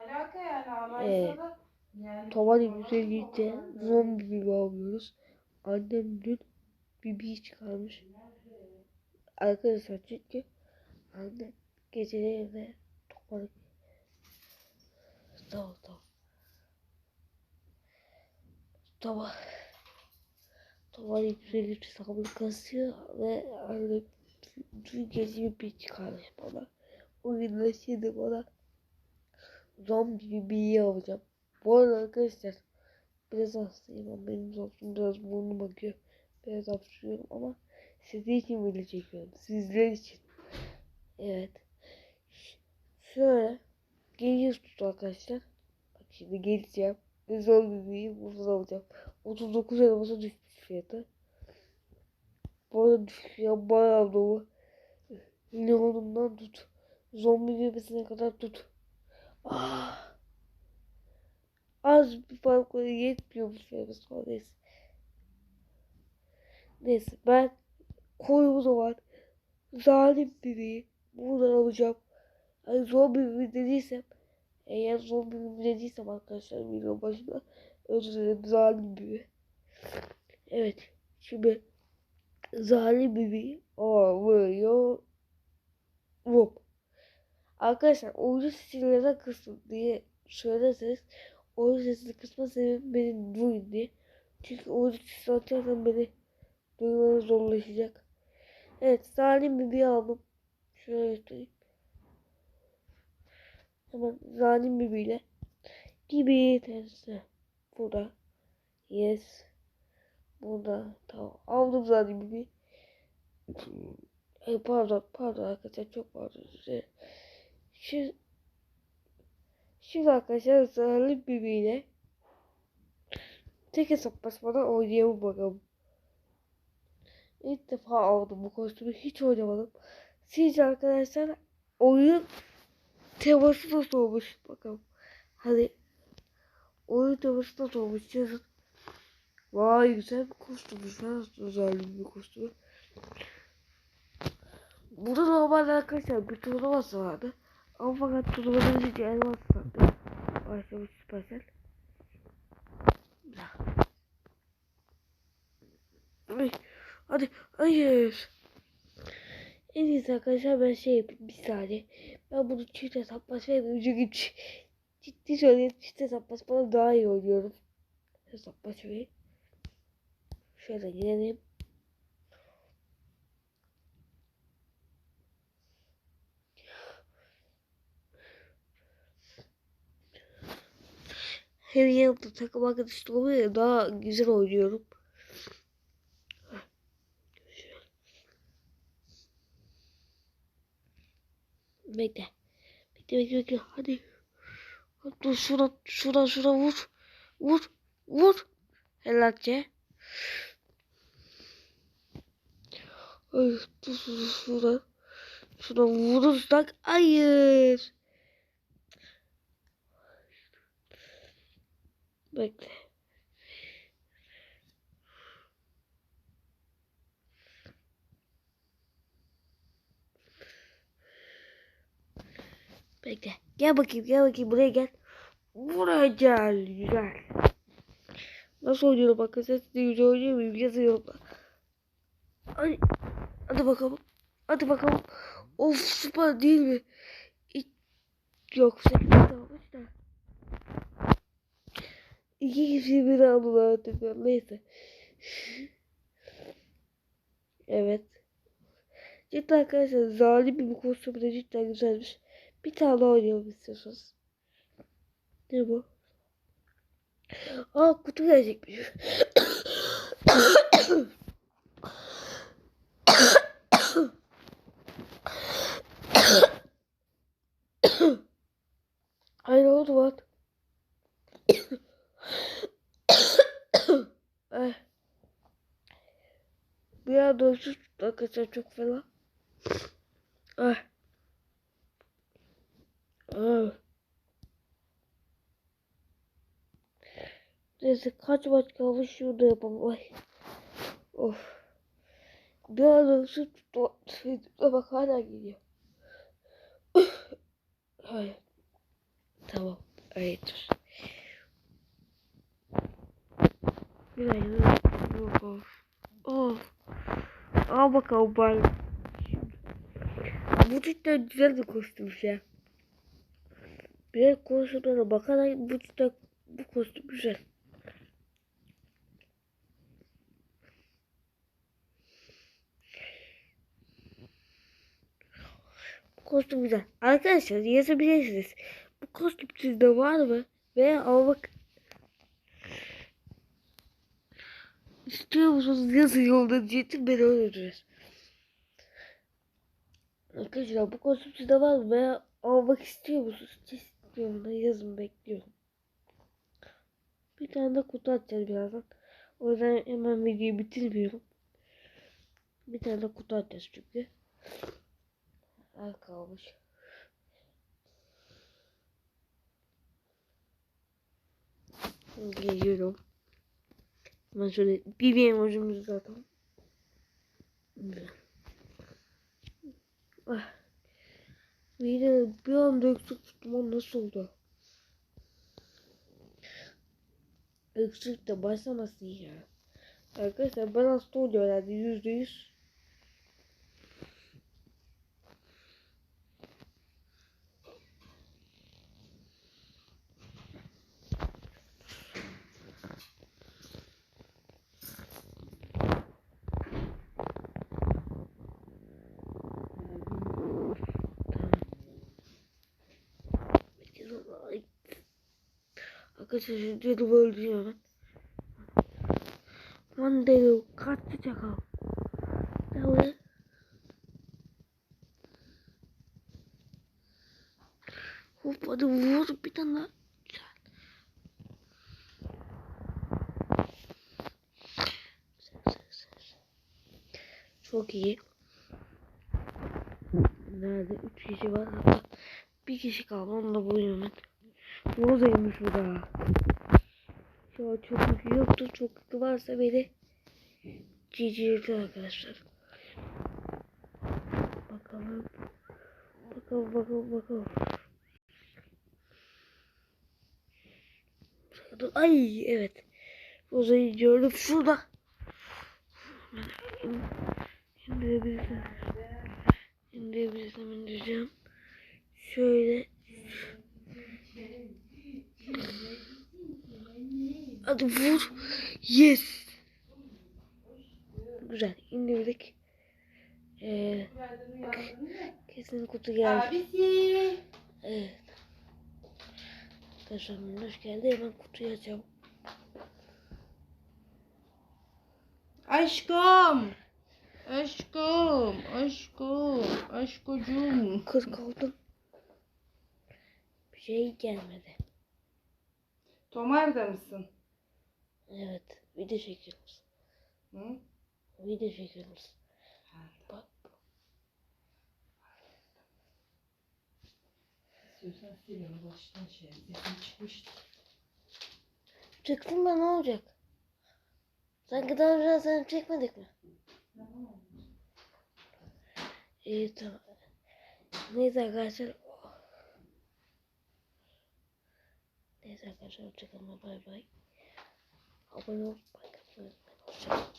Alaka yani Ee, alaysa da yani. Tavan güzellikte zombi bibi alıyoruz. Annem dün bibi çıkarmış. Arkadaşlar çünkü annem geceleri evde tavan Tamam tamam. Tamam. Tavan güzellik sabır kasıyor ve annem dün gece bibi çıkarmış bana. O gün şimdi bana zombi bibiyi alacağım. Bu arada arkadaşlar biraz hastayım ama benim zopsum biraz burnum akıyor. Biraz hapşırıyorum ama sizin için video çekiyorum. Sizler için. Evet. Şöyle geliyoruz tut arkadaşlar. Bak şimdi geleceğim. Ve zombi bibiyi buradan alacağım. 39 elması düşmüş fiyatı. Bu arada düşük ya bayağı dolu. Leon'undan tut. Zombi bebesine kadar tut. Ah. Az bir fark var yetmiyor bu fiyatı sonrası. Neyse ben koyumu zaman zalim bebeği buradan alacağım. Hani zombi bebeği dediysem eğer zombi bebeği dediysem arkadaşlar video başında özür dilerim zalim bebeği. Evet şimdi zalim bebeği alıyor. Hop. Arkadaşlar oyuncu sesini neden kıstım diye söylerseniz oyun sesini kısma sebebim beni duyun diye. Çünkü oyuncu sesini açarsam beni duymanız zorlaşacak. Evet zalim bir aldım. Şöyle göstereyim. Hemen zalim bibiyle gibi tersi. Burada. Yes. Burada. Tamam. Aldım zalim bibi. Ay pardon, pardon arkadaşlar çok pardon size. Şu Şimdi arkadaşlar zararlı bibiyle tek hesap basmadan oynayalım bakalım. İlk defa aldım bu kostümü hiç oynamadım. Sizce arkadaşlar oyun teması nasıl olmuş bakalım. Hadi oyun teması nasıl olmuş yazın. Vay güzel bir kostümmüş. Nasıl zararlı bir kostümü. Burada normalde arkadaşlar bir turnuvası vardı. Ama fakat turnuvadan önce elmas sattı. Başlamış süpersel. Hadi hayır. En iyisi arkadaşlar ben şey yapayım bir saniye. Ben bunu çift hesap basmayayım. Çünkü ciddi söyleyeyim çift hesap basmadan daha iyi oynuyorum. Hesap basmayı. Şöyle gidelim. Her yanımda takım arkadaşım oluyor daha güzel oynuyorum. Bekle. Bekle bekle bekle. Hadi. Dur şuna şuna şuna vur. Vur. Vur. Helalce. Ay dur şuna. Şuna vurursak hayır. Bekle. Bekle. Gel bakayım gel bakayım buraya gel. Buraya gel. Güzel. Nasıl oynuyorum bakın size güzel oynuyor muyum yazıyorum. Hadi, hadi bakalım. Hadi bakalım. Of süper değil mi? Hiç- Yok 8 kalmış da. İki kişi bir aldılar tekrar. Neyse. evet. Cidden arkadaşlar zalim bir kostümü de cidden güzelmiş. Bir tane oynayalım istiyorsanız. Ne bu? Aa kutu gelecekmiş. Ay ne oldu lan? Ay. Bir anda öksüz tuttu arkadaşlar çok fena. Ay. Ay. Neyse kaç maç kalmış şurada yapalım. Ay. Of. Bir anda öksüz tuttu. Bak hala geliyor. Ay. Tamam. Hayır. Bir ay yok of. Of. Al bakalım bari. Bu cidden güzel bir kostümmüş ya. Bir kostümlere bakarak bu cidden bu kostüm güzel. Kostüm güzel. Arkadaşlar yazabilirsiniz. Bu kostüm sizde var mı? Veya almak istiyor musunuz? Yazın yolda diyeti ben öldürürüz. Arkadaşlar bu kostüm sizde var mı? Veya almak istiyor musunuz? İstiyorum da yazın bekliyorum. Bir tane de kutu atacağız birazdan. O yüzden hemen videoyu bitirmiyorum. Bir tane de kutu atacağız çünkü. Az kalmış. Geliyorum. Ben şöyle bir bir emojimizi zaten. Ah. Yine bir anda öksürük tuttum. O nasıl oldu? Öksürük de başlamasın ya. Arkadaşlar ben hasta oluyor herhalde yüzde yüz. Ay. Arkadaşlar şu cadı öldürüyor hemen. Mandelo kaçtı çakal. Ne oluyor? Hop hadi vur bir tane daha. Çok iyi. Nerede? Üç kişi var. Bir kişi kaldı. Onu da buluyorum ben. Roza'ymış bu da. An çok yükü yoktu. Çok yükü varsa beni cicirdi arkadaşlar. Bakalım. Bakalım bakalım bakalım. Ay evet. Roza'yı gördüm şurada. İndirebilirsem. İndirebilirsem indireceğim. Şöyle. Hadi vur. Yes. Güzel indirdik. Ee, kesin kutu geldi. Abisi. Evet. Arkadaşlar hoş geldi. Hemen kutuyu açalım. Aşkım. Aşkım. Aşkım. Aşkocuğum. 46. Bir şey gelmedi. Tomarda mısın? Evet. Video çekiyoruz. Hı? Video çekiyoruz. Bak. İstiyorsan siliyorum baştan şey. Sesim çıkmıştı. Çıktın da ne olacak? Sanki daha önce sen çekmedik mi? İyi tamam. Neyse arkadaşlar. Neyse arkadaşlar hoşçakalın. Bay bay. 还不如不看，不看多好。